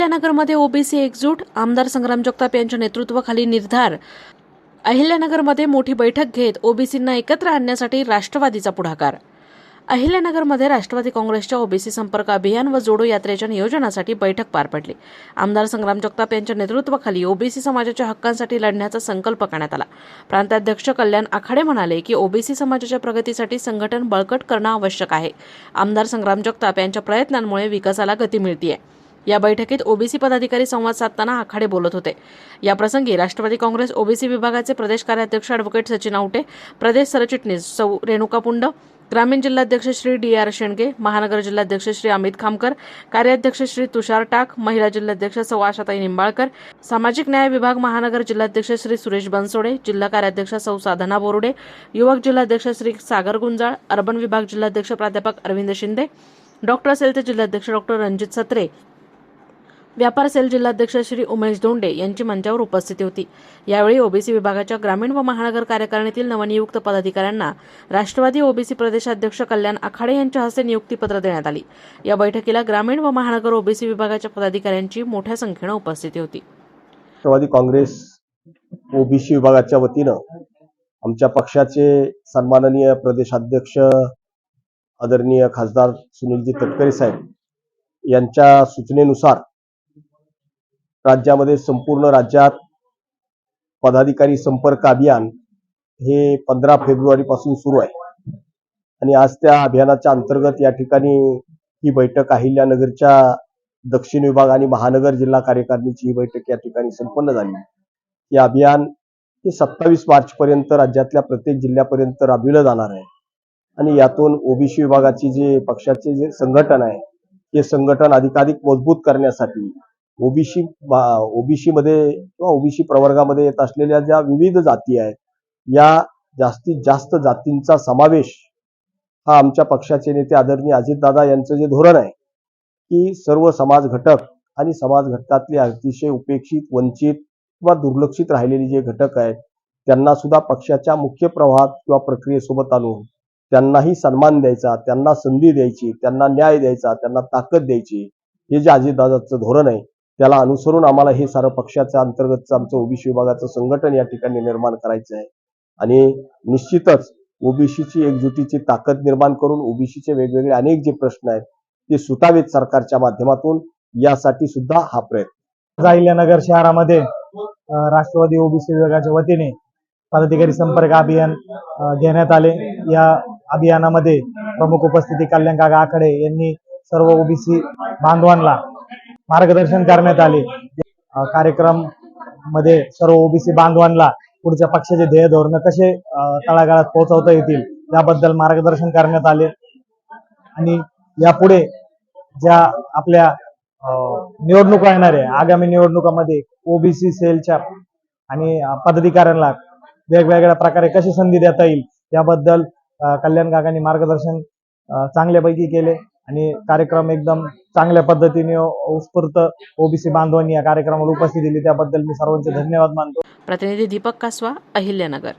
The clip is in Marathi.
अहिल्यानगरमध्ये ओबीसी एकजूट आमदार संग्राम जगताप यांच्या नेतृत्वाखाली निर्धार. अहिल्यानगरमध्ये मोठी बैठक घेत ओबीसींना एकत्र आणण्यासाठी राष्ट्रवादीचा पुढाकार. अहिल्यानगरमध्ये राष्ट्रवादी काँग्रेसच्या ओबीसी संपर्क अभियान व जोडो यात्रेच्या नियोजनासाठी बैठक पार पडली. आमदार संग्राम जगताप यांच्या नेतृत्वाखाली ओबीसी समाजाच्या हक्कांसाठी लढण्याचा संकल्प करण्यात आला. प्रांताध्यक्ष कल्याण आखाडे म्हणाले की ओबीसी समाजाच्या प्रगतीसाठी संघटन बळकट करणं आवश्यक आहे. आमदार संग्राम जगताप यांच्या प्रयत्नांमुळे विकासाला गती मिळतीये. या बैठकीत ओबीसी पदाधिकारी संवाद साधताना आखाडे बोलत होते. या प्रसंगी राष्ट्रवादी काँग्रेस ओबीसी विभागाचे प्रदेश कार्याध्यक्ष अॅडव्होकेट सचिन आवटे प्रदेश सरचिटणीस सौ रेणुका पुंड ग्रामीण जिल्हाध्यक्ष श्री डी आर शेंडगे महानगर जिल्हाध्यक्ष श्री अमित खामकर कार्याध्यक्ष श्री तुषार टाक महिला जिल्हाध्यक्ष सौ आशाताई निंबाळकर सामाजिक न्याय विभाग महानगर जिल्हाध्यक्ष श्री सुरेश बनसोडे जिल्हा कार्याध्यक्ष सौ साधना बोरुडे युवक जिल्हाध्यक्ष श्री सागर गुंजाळ अर्बन विभाग जिल्हाध्यक्ष प्राध्यापक अरविंद शिंदे डॉक्टर सेलचे जिल्हाध्यक्ष डॉक्टर रणजित सत्रे व्यापार सेल जिल्हाध्यक्ष श्री उमेश धोंडे यांची मंचावर उपस्थिती होती. यावेळी ओबीसी विभागाच्या ग्रामीण व महानगर कार्यकारिणीतील नवनियुक्त पदाधिकाऱ्यांना राष्ट्रवादी ओबीसी प्रदेशाध्यक्ष कल्याण आखाडे यांच्या हस्ते नियुक्तीपत्र देण्यात आली. या बैठकीला ग्रामीण व महानगर ओबीसी विभागाच्या पदाधिकाऱ्यांची मोठ्या संख्येनं उपस्थिती होती. राष्ट्रवादी काँग्रेस ओबीसी विभागाच्या वतीनं आमच्या पक्षाचे सन्माननीय प्रदेशाध्यक्ष आदरणीय खासदार सुनीलजी तटकरे साहेब यांच्या सूचनेनुसार राज्यामध्ये संपूर्ण राज्यात पदाधिकारी संपर्क अभियान हे पंधरा फेब्रुवारी पासून सुरू आहे. आणि आज त्या अभियानाच्या अंतर्गत या ठिकाणी ही बैठक अहिल्यानगरच्या दक्षिण विभाग आणि महानगर जिल्हा कार्यकारिणीची ही बैठक या ठिकाणी संपन्न झाली. हे अभियान हे सत्तावीस मार्च पर्यंत राज्यातल्या प्रत्येक जिल्ह्यापर्यंत राबविलं जाणार आहे. आणि यातून ओबीसी विभागाची जे पक्षाचे जे संघटन आहे ते संघटन अधिकाधिक मजबूत करण्यासाठी ओबीसी ओबीसीमध्ये किंवा ओबीसी प्रवर्गामध्ये येत असलेल्या ज्या विविध जाती आहेत या जास्तीत जास्त जातींचा समावेश हा आमच्या पक्षाचे नेते आदरणीय अजितदादा यांचं जे धोरण आहे की सर्व समाज घटक आणि समाज घटकातले अतिशय उपेक्षित वंचित किंवा दुर्लक्षित राहिलेले जे घटक आहेत त्यांना सुद्धा पक्षाच्या मुख्य प्रवाहात किंवा प्रक्रियेसोबत आणून त्यांनाही सन्मान द्यायचा त्यांना संधी द्यायची त्यांना न्याय द्यायचा त्यांना ताकद द्यायची हे जे अजितदादाचं धोरण आहे त्याला अनुसरून आम्हाला हे सारं पक्षाच्या अंतर्गतचं आमचं ओबीसी विभागाचं संघटन या ठिकाणी निर्माण करायचं आहे. आणि निश्चितच ओबीसीची एकजुटीची ताकद निर्माण करून ओबीसीचे वेगवेगळे अनेक जे प्रश्न आहेत ते सुटावेत सरकारच्या माध्यमातून. यासाठी सुद्धा हा प्रयत्न. अहिल्यानगर शहरामध्ये राष्ट्रवादी ओबीसी विभागाच्या वतीने पदाधिकारी संपर्क अभियान घेण्यात आले. या अभियानामध्ये प्रमुख उपस्थिती कल्याण काका आखडे यांनी सर्व ओबीसी बांधवांना मार्गदर्शन करण्यात आले. कार्यक्रममध्ये सर्व ओबीसी बांधवांना पुढच्या पक्षाचे ध्येय धोरण कसे तळागाळात पोहोचवता येतील याबद्दल मार्गदर्शन करण्यात आले. आणि यापुढे ज्या आपल्या निवडणुका येणार आहे आगामी निवडणुकामध्ये ओबीसी सेलच्या आणि पदाधिकाऱ्यांना वेगवेगळ्या प्रकारे कशी संधी देता येईल याबद्दल कल्याण काकांनी मार्गदर्शन चांगल्यापैकी केले. आणि कार्यक्रम एकदम चांगल्या पद्धतीने उत्स्फूर्त ओबीसी बांधवांनी या कार्यक्रमाला उपस्थिती दिली. त्याबद्दल मी सर्वांचे धन्यवाद मानतो. प्रतिनिधी दीपक कासवा अहिल्यानगर.